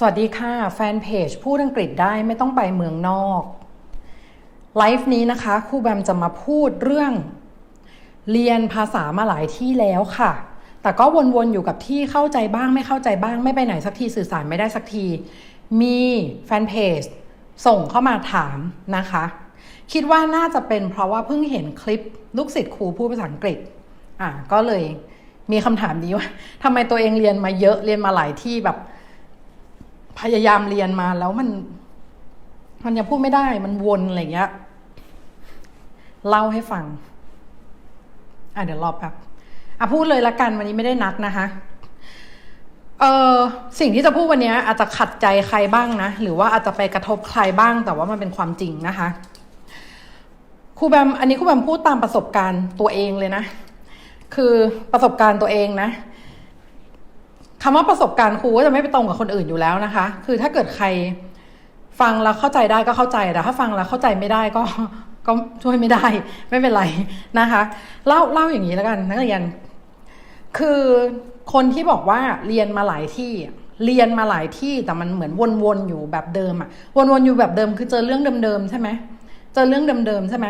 สวัสดีค่ะ แฟนเพจพูดอังกฤษได้ไม่ต้องไปเมืองนอก ไลฟ์นี้นะคะครูแบมจะมาพูดเรื่อง เรียนภาษามาหลายที่แล้วค่ะ แต่ก็วนๆอยู่กับที่เข้าใจบ้างไม่เข้าใจบ้างไม่ไปไหนสักทีสื่อสารไม่ได้สักที มีแฟนเพจส่งเข้ามาถามนะคะ คิดว่าน่าจะเป็นเพราะว่าเพิ่งเห็นคลิปลูกศิษย์ครูพูดภาษาอังกฤษอะก็เลยมีคำถามนี้ว่าทำไมตัวเองเรียนมาเยอะเรียนมาหลายที่แบบ พยายามเรียนมาแล้วมันมันยังพูดไม่ได้มันวนอะไรเงี้ยเล่าให้ฟัง อะเดี๋ยวรอแป๊บอะพูดเลยละกันวันนี้ไม่ได้นักนะคะเออสิ่งที่จะพูดวันนี้อาจจะขัดใจใครบ้างนะ หรือว่าอาจจะไปกระทบใครบ้าง แต่ว่ามันเป็นความจริงนะคะครูแบมอันนี้ครูแบมพูดตามประสบการณ์ตัวเองเลยนะ คือประสบการณ์ตัวเองนะ คำว่าประสบการณ์ครูก็จะไม่ไปตรงกับคนอื่นอยู่แล้วนะคะ คือถ้าเกิดใครฟังแล้วเข้าใจได้ก็เข้าใจแต่ถ้าฟังแล้วเข้าใจไม่ได้ก็ก็ช่วยไม่ได้ไม่เป็นไรนะคะเล่าเล่าอย่างนี้แล้วกันนักเรียน คือคนที่บอกว่าเรียนมาหลายที่เรียนมาหลายที่แต่มันเหมือนวนๆอยู่แบบเดิมอะวนๆอยู่แบบเดิมคือเจอเรื่องเดิมๆใช่ไหมเจอเรื่องเดิมๆใช่ไหม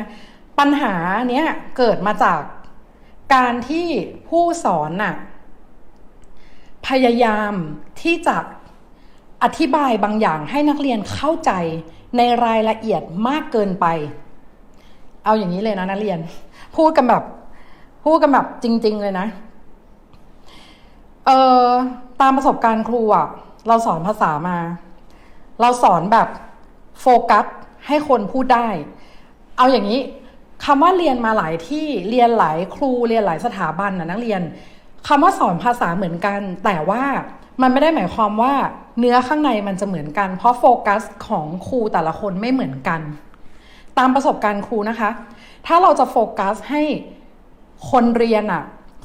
ปัญหาเนี้ยเกิดมาจากการที่ผู้สอนน่ะ พยายามที่จะอธิบายบางอย่างให้นักเรียนเข้าใจในรายละเอียดมากเกินไป เอาอย่างนี้เลยนะนักเรียน พูดกันแบบ พูดกันแบบจริง ๆ เลยนะ เออตามประสบการณ์ครูอะเราสอนภาษามา เราสอนแบบโฟกัสให้คนพูดได้ เอาอย่างนี้คำว่าเรียนมาหลายที่เรียนหลายครูเรียนหลายสถาบันนะนักเรียน คำว่าสอนภาษาเหมือนกัน แต่ว่ามันไม่ได้หมายความว่าเนื้อข้างในมันจะเหมือนกัน เพราะโฟกัสของครูแต่ละคนไม่เหมือนกัน ตามประสบการณ์ครูนะคะ ถ้าเราจะโฟกัสให้คนเรียนอะ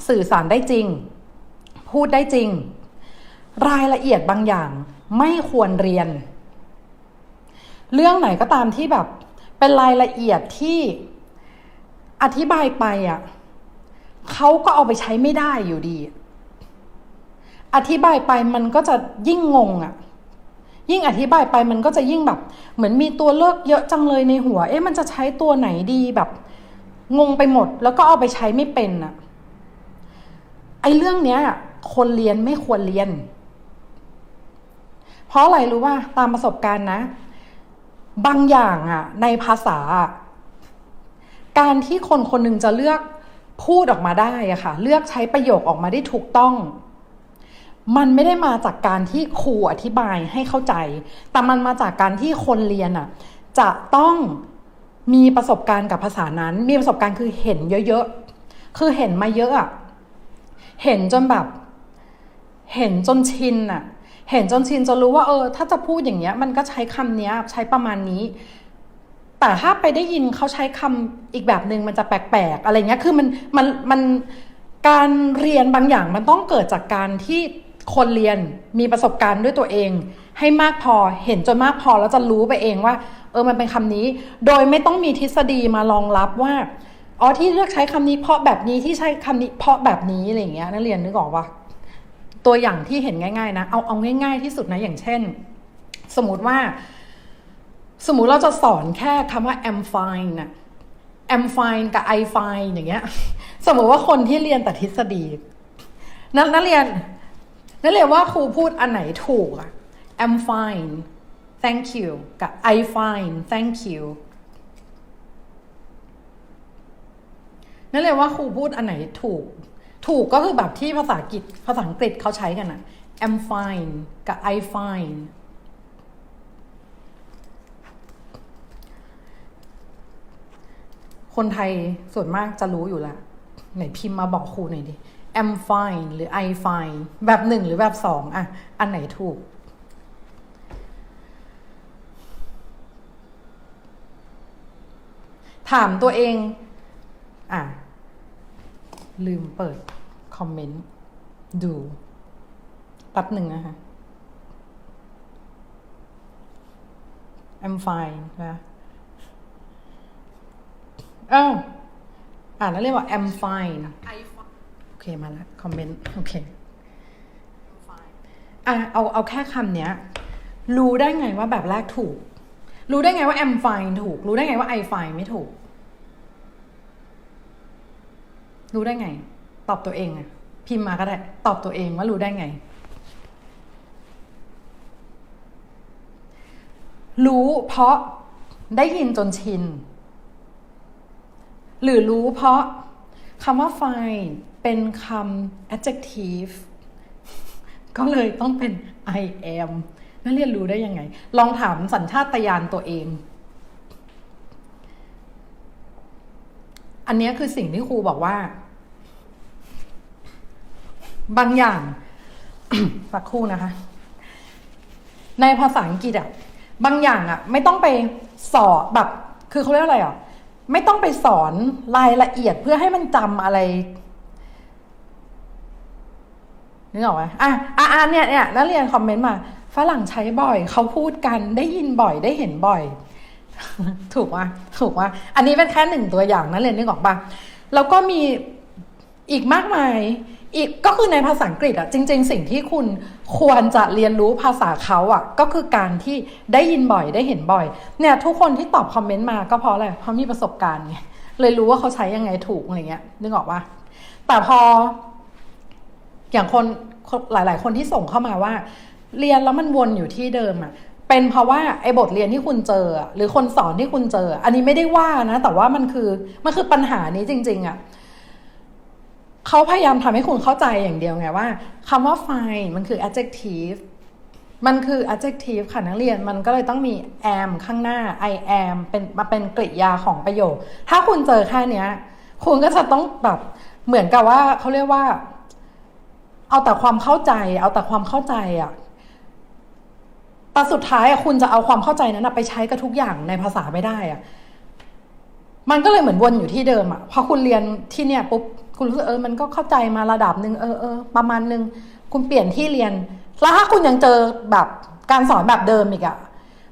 สื่อสารได้จริง พูดได้จริง รายละเอียดบางอย่างไม่ควรเรียน เรื่องไหนก็ตามที่แบบเป็นรายละเอียดที่อธิบายไปอะ เขาก็เอาไปใช้ไม่ได้อยู่ดี อธิบายไปมันก็จะยิ่งงงอะ ยิ่งอธิบายไปมันก็จะยิ่งแบบ เหมือนมีตัวเลือกเยอะจังเลยในหัว เอ๊ะมันจะใช้ตัวไหนดีแบบ งงไปหมด แล้วก็เอาไปใช้ไม่เป็นอะ ไอ้เรื่องเนี้ย คนเรียนไม่ควรเรียน เพราะอะไรรู้ว่าตามประสบการณ์นะ บางอย่างอะ ในภาษา การที่คนคนหนึ่งจะเลือก พูดออกมาได้อะค่ะ เลือกใช้ประโยคออกมาได้ถูกต้อง มันไม่ได้มาจากการที่ครูอธิบายให้เข้าใจ แต่มันมาจากการที่คนเรียนอะจะต้องมีประสบการณ์กับภาษานั้น มีประสบการณ์คือเห็นเยอะๆ คือเห็นมาเยอะอะเห็นจนแบบ เห็นจนชินอะเห็นจนชินจนรู้ว่าเออ ถ้าจะพูดอย่างเงี้ย มันก็ใช้คำเนี้ย ใช้ประมาณนี้ แต่ถ้าไปได้ยินเขาใช้คำอีกแบบหนึ่งมันจะแปลกๆอะไรเงี้ยคือมันมันมันการเรียนบางอย่างมันต้องเกิดจากการที่คนเรียนมีประสบการณ์ด้วยตัวเอง ให้มากพอเห็นจนมากพอแล้วจะรู้ไปเองว่า เออมันเป็นคำนี้ โดยไม่ต้องมีทฤษฎีมารองรับว่าอ๋อที่เลือกใช้คำนี้เพราะแบบนี้ที่ใช้คำนี้เพราะแบบนี้อะไรเงี้ยนักเรียนนึกออกว่าตัวอย่างที่เห็นง่าย ๆ นะ เอาเอาง่าย ๆ ที่สุดนะอย่างเช่น สมมติว่า สมมุติเราจะสอนแค่คำว่า am fine นะ am fine กับ I fine อย่างเงี้ย สมมติว่าคนที่เรียนแต่ทฤษฎี นักนักเรียนนักเรียนว่าครูพูดอันไหนถูกอะ am fine thank you กับ I fine thank you นั่นเลยว่าครูพูดอันไหนถูก ถูกก็คือแบบที่ภาษาอังกฤษภาษาอังกฤษเขาใช้กันอะ am fine กับ I fine คนไทยส่วนมากจะรู้อยู่แล้วไหนพิมพ์มาบอกครูหน่อยดิ am fine หรือ I fine แบบหนึ่งหรือแบบสองอะอันไหนถูก ถามตัวเอง อะ ลืมเปิด คอมเมนต์ ดูแป๊บหนึ่งนะคะ I'm fine นะ เอออ่านแล้วเรียกว่า I'm fine โอเคมาแล้วคอมเมนต์โอเคอะเอาเอาแค่คำเนี้ย รู้ได้ไงว่าแบบแรกถูก รู้ได้ไงว่า am fine ถูก รู้ได้ไงว่า I fine ไม่ถูก รู้ได้ไง ตอบตัวเองอะพิมพ์มาก็ได้ ตอบตัวเองว่ารู้ได้ไง รู้เพราะได้ยินจนชิน หรือรู้เพราะคำว่า fine เป็นคำ adjective ก็เลยต้องเป็น I am นั่นเรียนรู้ได้ยังไง ลองถามสัญชาตญาณตัวเอง อันนี้คือสิ่งที่ครูบอกว่า บางอย่างสักครู่นะคะ ในภาษาอังกฤษอะบางอย่างอะไม่ต้องไปสอนแบบ คือเขาเรียกอะไรอะ ไม่ต้องไปสอนรายละเอียดเพื่อให้มันจำอะไรนึกออกไหมอะอะอะเนี่ยเนี่ยนักเรียนคอมเมนต์มาฝรั่งใช้บ่อย เขาพูดกันได้ยินบ่อยได้เห็นบ่อย ถูกว่าถูกว่าอันนี้เป็นแค่หนึ่งตัวอย่างนักเรียนนึกออกปะแล้วก็มีอีกมากมาย อีกก็คือในภาษาอังกฤษอะจริง ๆ สิ่งที่คุณควรจะเรียนรู้ภาษาเขาอะก็คือการที่ได้ยินบ่อยได้เห็นบ่อยเนี่ยทุกคนที่ตอบคอมเมนต์มาก็เพราะอะไรเพราะมีประสบการณ์ไงเลยรู้ว่าเขาใช้ยังไงถูกอะไรเงี้ยนึกออกปะแต่พอ อย่างคนหลาย ๆ คนที่ส่งเข้ามาว่า เรียนแล้วมันวนอยู่ที่เดิมอะเป็นเพราะว่าไอ้บทเรียนที่คุณเจอ หรือคนสอนที่คุณเจอ อันนี้ไม่ได้ว่านะ แต่ว่ามันคือมันคือปัญหานี้จริง ๆอะ เขาพยายามทำให้คุณเข้าใจอย่างเดียวไงว่าคำว่า fine มันคือ adjective มันคือ adjective ค่ะนักเรียนมันก็เลยต้องมี am ข้างหน้า I am เป็นมาเป็นกริยาของประโยค ถ้าคุณเจอแค่เนี้ย คุณก็จะต้องแบบเหมือนกับว่าเขาเรียกว่า เอาแต่ความเข้าใจ เอาแต่ความเข้าใจอะแต่สุดท้ายอะคุณจะเอาความเข้าใจนั้นไปใช้กับทุกอย่างในภาษาไม่ได้อะมันก็เลยเหมือนวนอยู่ที่เดิมอะพอคุณเรียนที่เนี่ยปุ๊บ คุณรู้สึกเออมันก็เข้าใจมาระดับหนึ่งเออเออประมาณหนึ่งคุณเปลี่ยนที่เรียน แล้วถ้าคุณยังเจอแบบการสอนแบบเดิมอีกอะ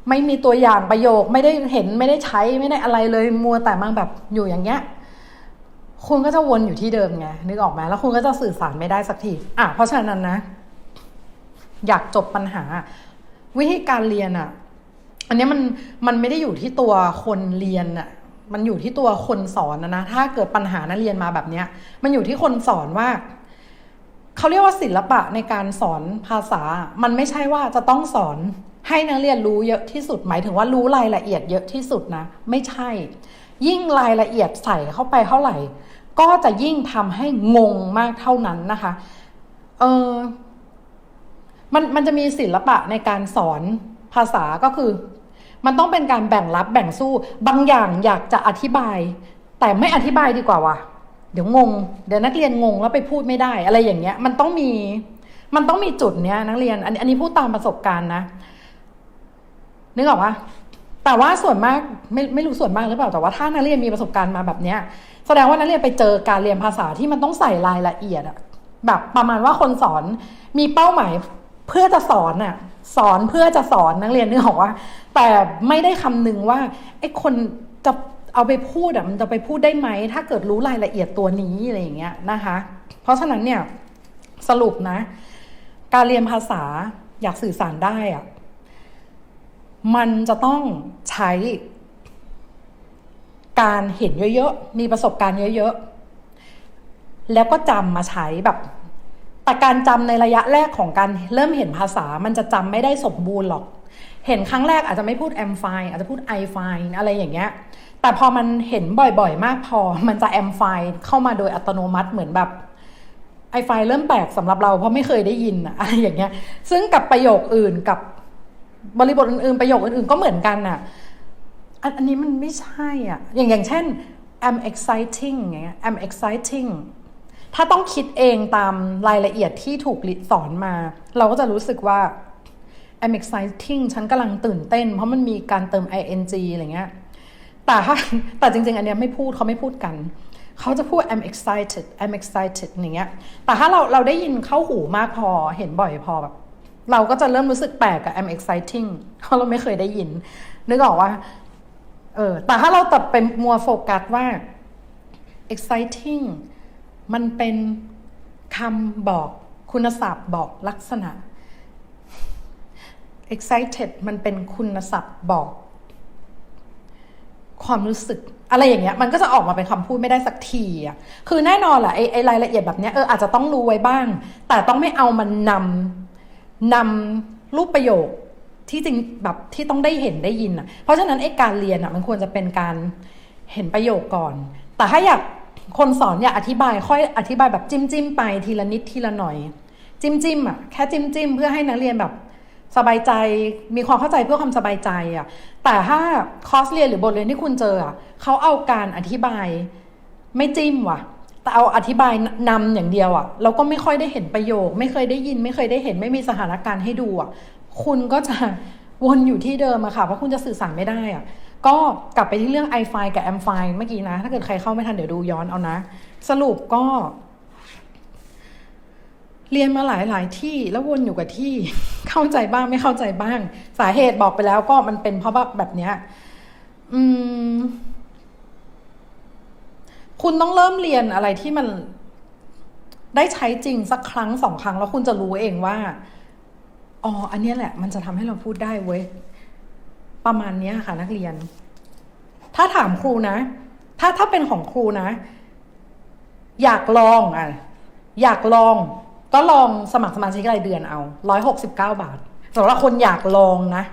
ไม่มีตัวอย่างประโยคไม่ได้เห็นไม่ได้ใช้ไม่ได้อะไรเลยมัวแต่มาแบบอยู่อย่างเงี้ยคุณก็จะวนอยู่ที่เดิมไงนึกออกไหมแล้วคุณก็จะสื่อสารไม่ได้สักทีอะเพราะฉะนั้นนะ อยากจบปัญหา วิธีการเรียนอะ อันนี้มันมันไม่ได้อยู่ที่ตัวคนเรียนอะ มันอยู่ที่ตัวคนสอนนะนะถ้าเกิดปัญหานักเรียนมาแบบเนี้ย มันอยู่ที่คนสอนว่าเขาเรียกว่าศิลปะในการสอนภาษา มันไม่ใช่ว่าจะต้องสอนให้นักเรียนรู้เยอะที่สุด หมายถึงว่ารู้รายละเอียดเยอะที่สุดนะ ไม่ใช่ ยิ่งรายละเอียดใส่เข้าไปเท่าไหร่ ก็จะยิ่งทำให้งงมากเท่านั้นนะคะเออมันมันจะมีศิลปะในการสอนภาษาก็คือ มันต้องเป็นการแบ่งรับแบ่งสู้ บางอย่างอยากจะอธิบาย แต่ไม่อธิบายดีกว่าวะเดี๋ยวงง เดี๋ยวนักเรียนงงแล้วไปพูดไม่ได้อะไรอย่างเงี้ย มันต้องมี มันต้องมีจุดเนี้ยนักเรียน อันอันนี้พูดตามประสบการณ์นะ นึกออกปะแต่ว่าส่วนมากไม่ไม่รู้ส่วนมากหรือเปล่าแต่ว่าถ้านักเรียนมีประสบการณ์มาแบบเนี้ย แสดงว่านักเรียนไปเจอการเรียนภาษาที่มันต้องใส่รายละเอียดอะแบบประมาณว่าคนสอนมีเป้าหมายเพื่อจะสอนอะ สอนเพื่อจะสอนนักเรียนนึกออกว่า แต่ไม่ได้คำนึงว่าไอ้คนจะเอาไปพูดอะมันจะไปพูดได้ไหม ถ้าเกิดรู้รายละเอียดตัวนี้อะไรอย่างเงี้ยนะคะ เพราะฉะนั้นเนี่ยสรุปนะ การเรียนภาษาอยากสื่อสารได้อะมันจะต้องใช้การเห็นเยอะๆ มีประสบการณ์เยอะๆ แล้วก็จำมาใช้แบบ แต่การจำในระยะแรกของการเริ่มเห็นภาษามันจะจำไม่ได้สมบูรณ์หรอก เห็นครั้งแรกอาจจะไม่พูด am fine อาจจะพูด I fine อะไรอย่างเงี้ย แต่พอมันเห็นบ่อยๆ มากพอ มันจะ am fine เข้ามาโดยอัตโนมัติเหมือนแบบไอไฟเริ่มแปลกสำหรับเราเพราะไม่เคยได้ยินอะอะไรอย่างเงี้ย ซึ่งกับประโยคอื่นกับบริบทอื่นๆประโยคอื่นๆก็เหมือนกันอะอันอันนี้มันไม่ใช่อะอย่างอย่างเช่น I'm exciting อย่างเงี้ย I'm exciting ถ้าต้องคิดเองตามรายละเอียดที่ถูกสอนมา เราก็จะรู้สึกว่า I'm exciting ฉันกำลังตื่นเต้น เพราะมันมีการเติม ing อะไรเงี้ย แต่ถ้าแต่จริง ๆ อันเนี้ยไม่พูดเขาไม่พูดกัน เขาจะพูด I'm excited I'm excited อย่างเงี้ย แต่ถ้าเราเราได้ยินเข้าหูมากพอเห็นบ่อยพอแบบเราก็จะเริ่มรู้สึกแปลกกับ I'm exciting เพราะเราไม่เคยได้ยิน นึกออกว่า เออ แต่ถ้าเราตัดเป็นมัวโฟกัสว่า exciting มันเป็นคำบอกคุณศัพท์บอกลักษณะ excited มันเป็นคุณศัพท์บอก ความรู้สึก อะไรอย่างเงี้ย มันก็จะออกมาเป็นคำพูดไม่ได้สักทีอะคือแน่นอนแหละไอ้ไอรายละเอียดแบบเนี้ยเอออาจจะต้องรู้ไว้บ้าง แต่ต้องไม่เอามันนำนำรูปประโยคที่จริงแบบที่ต้องได้เห็นได้ยินอะ เพราะฉะนั้นไอ้การเรียนอะมันควรจะเป็นการเห็นประโยคก่อน แต่ถ้าอยาก คนสอนอยากอธิบายค่อยอธิบายแบบจิ้มจิ้มไปทีละนิดทีละหน่อย จิ้มจิ้มอะแค่จิ้มจิ้มเพื่อให้นักเรียนแบบสบายใจมีความเข้าใจเพื่อความสบายใจอะแต่ถ้าคอร์สเรียนหรือบทเรียนที่คุณเจออะเขาเอาการอธิบายไม่จิ้มว่ะ แต่เอาอธิบายนำอย่างเดียวอะเราก็ไม่ค่อยได้เห็นประโยค ไม่เคยได้ยิน ไม่เคยได้เห็นไม่มีสถานการณ์ให้ดูอะคุณก็จะวนอยู่ที่เดิมอะค่ะเพราะคุณจะสื่อสารไม่ได้อะ ก็กลับไปที่เรื่อง i f i กับ m f i เมื่อกี้นะ ถ้าเกิดใครเข้าไม่ทันเดี๋ยวดูย้อนเอานะ สรุปก็ เรียนมาหลายหลายที่แล้ววนอยู่กับที่เข้าใจบ้างไม่เข้าใจบ้าง สาเหตุบอกไปแล้วก็มันเป็นเพราะแบบแบบเนี้ย อืม คุณต้องเริ่มเรียนอะไรที่มันได้ใช้จริงสักครั้งสองครั้งแล้วคุณจะรู้เองว่าอ๋ออันนี้แหละ มันจะทำให้เราพูดได้เว้ย ประมาณนี้ค่ะนักเรียน ถ้าถามครูนะ ถ้าถ้าเป็นของครูนะ อยากลองอะ อยากลอง ก็ลองสมัครสมาชิกรายเดือนเอาร้อยหกสิบเก้าบาทสำหรับคนอยากลองนะ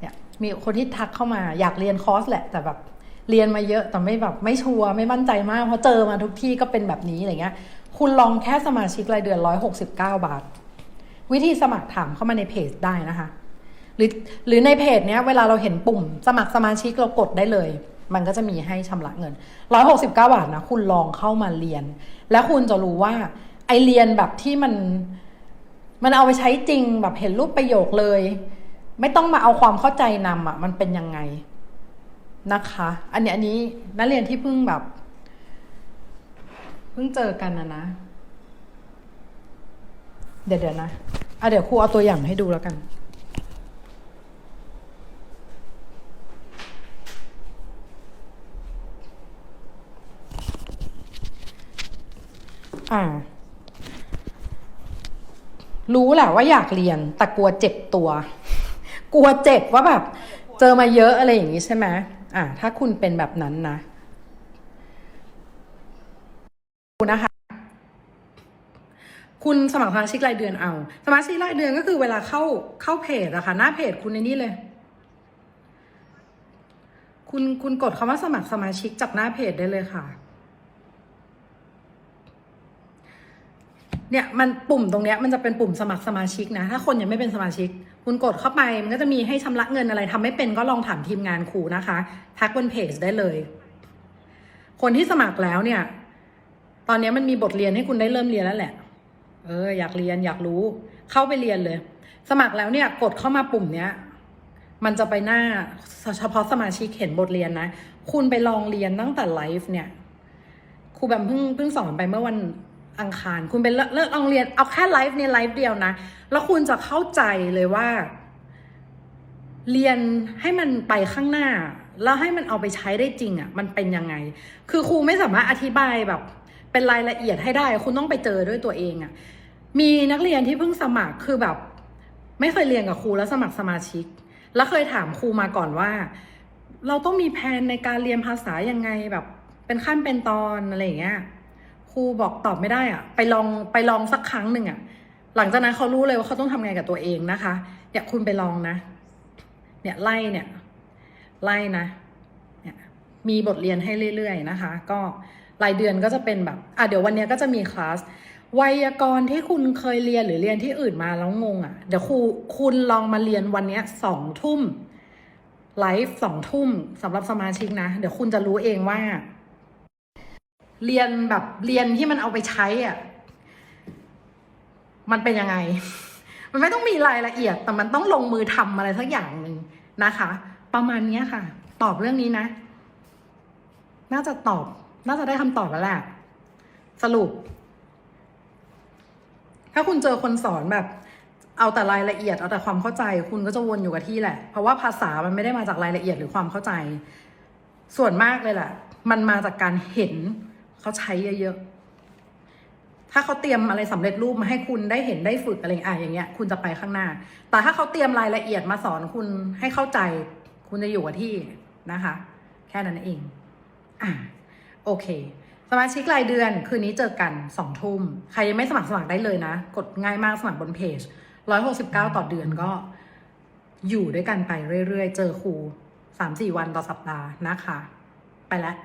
เนี่ยมีคนที่ทักเข้ามา อยากเรียนคอร์สแหละ แต่แบบเรียนมาเยอะแต่ไม่แบบไม่ชัวร์ไม่มั่นใจมากเพราะเจอมาทุกที่ก็เป็นแบบนี้อะไรเงี้ย คุณลองแค่สมาชิกรายเดือนร้อยหกสิบเก้าบาท วิธีสมัครถามเข้ามาในเพจได้นะคะ หรือหรือในเพจเนี้ยเวลาเราเห็นปุ่ม สมัครสมาชิกเรากดได้เลย มันก็จะมีให้ชำระเงินร้อยหกสิบเก้าบาทนะ คุณลองเข้ามาเรียน แล้วคุณจะรู้ว่าไอเรียนแบบที่มัน มันเอาไปใช้จริงแบบเห็นรูปประโยคเลย ไม่ต้องมาเอาความเข้าใจนำอะ มันเป็นยังไงนะคะ อันนี้อันนี้นักเรียนที่เพิ่งแบบ เพิ่งเจอกันนะนะ เดี๋ยวเดี๋ยวนะอะเดี๋ยวครูเอาตัวอย่างให้ดูแล้วกัน อ่ารู้แหละว่าอยากเรียน แต่กลัวเจ็บตัว กลัวเจ็บว่าแบบ เจอมาเยอะอะไรอย่างนี้ใช่ไหมอ่าถ้าคุณเป็นแบบนั้นนะคุณนะคะคุณสมัครสมาชิกรายเดือนเอา สมาชิกรายเดือนก็คือเวลาเข้าเข้าเพจอะค่ะหน้าเพจคุณในนี้เลย คุณคุณกดคำว่าสมัครสมาชิกจากหน้าเพจได้เลยค่ะ เนี่ยมันปุ่มตรงเนี้ยมันจะเป็นปุ่มสมัครสมาชิกนะ ถ้าคนยังไม่เป็นสมาชิก คุณกดเข้าไปมันก็จะมีให้ชำระเงินอะไรทำไม่เป็นก็ลองถามทีมงานครูนะคะทักบนเพจได้เลย คนที่สมัครแล้วเนี่ย ตอนนี้มันมีบทเรียนให้คุณได้เริ่มเรียนแล้วแหละ เออ อยากเรียนอยากรู้ เข้าไปเรียนเลย สมัครแล้วเนี่ย กดเข้ามาปุ่มเนี้ยมันจะไปหน้าเฉพาะสมาชิกเห็นบทเรียนนะ คุณไปลองเรียนตั้งแต่ไลฟ์เนี่ยครูแบมเพิ่งเพิ่งสอนไปเมื่อวัน อังคาร คุณไปเลิกเลิกลองเรียนเอาแค่ไลฟ์ในไลฟ์เดียวนะ แล้วคุณจะเข้าใจเลยว่า เรียนให้มันไปข้างหน้า แล้วให้มันเอาไปใช้ได้จริงอะ่ะ มันเป็นยังไง คือครูไม่สามารถอธิบายแบบ เป็นรายละเอียดให้ได้ คุณต้องไปเจอด้วยตัวเองอะ่ะ มีนักเรียนที่เพิ่งสมัครคือแบบ ไม่เคยเรียนกับครูแล้วสมัครสมาชิก แล้วเคยถามครูมาก่อนว่า เราต้องมีแผนในการเรียนภาษายังไงแบบ เป็นขั้นเป็นตอนอะไรอย่างเงี้ย ครูบอกตอบไม่ได้อะไปลองไปลองสักครั้งหนึ่งอะหลังจากนั้นเขารู้เลยว่าเขาต้องทำไงกับตัวเองนะคะ เนี่ยคุณไปลองนะ เนี่ยไล่เนี่ยไล่นะเนี่ยมีบทเรียนให้เรื่อยๆนะคะ ก็รายเดือนก็จะเป็นแบบอะเดี๋ยววันนี้ก็จะมีคลาสไวยากรณ์ที่คุณเคยเรียนหรือเรียนที่อื่นมาแล้วงงอะ่ะ เดี๋ยวครูคุณลองมาเรียนวันนี้สองทุ่มไลฟ์สองทุ่มสำหรับสมาชิกนะ เดี๋ยวคุณจะรู้เองว่า เรียนแบบเรียนที่มันเอาไปใช้อะมันเป็นยังไง มันไม่ต้องมีรายละเอียด แต่มันต้องลงมือทำอะไรสักอย่างหนึ่งนะคะ ประมาณเนี้ยค่ะ ตอบเรื่องนี้นะ น่าจะตอบ น่าจะได้คำตอบแล้วแหละสรุป ถ้าคุณเจอคนสอนแบบ เอาแต่รายละเอียด เอาแต่ความเข้าใจ คุณก็จะวนอยู่กับที่แหละ เพราะว่าภาษามันไม่ได้มาจากรายละเอียดหรือความเข้าใจ ส่วนมากเลยแหละ มันมาจากการเห็น เขาใช้เยอะๆ ถ้าเขาเตรียมอะไรสำเร็จรูปมาให้คุณได้เห็นได้ฝึกอะไรอะอย่างเงี้ย คุณจะไปข้างหน้า แต่ถ้าเขาเตรียมรายละเอียดมาสอนคุณให้เข้าใจ คุณจะอยู่กับที่นะคะ แค่นั้นเองอะโอเค สมาชิกรายเดือนคืนนี้เจอกันสองทุ่ม ใครยังไม่สมัครสมัครได้เลยนะ กดง่ายมากสมัครบนเพจร้อยหกสิบเก้าต่อเดือนก็ อยู่ด้วยกันไปเรื่อยๆ เจอครูสามสี่วันต่อสัปดาห์นะคะ ไปแล้ว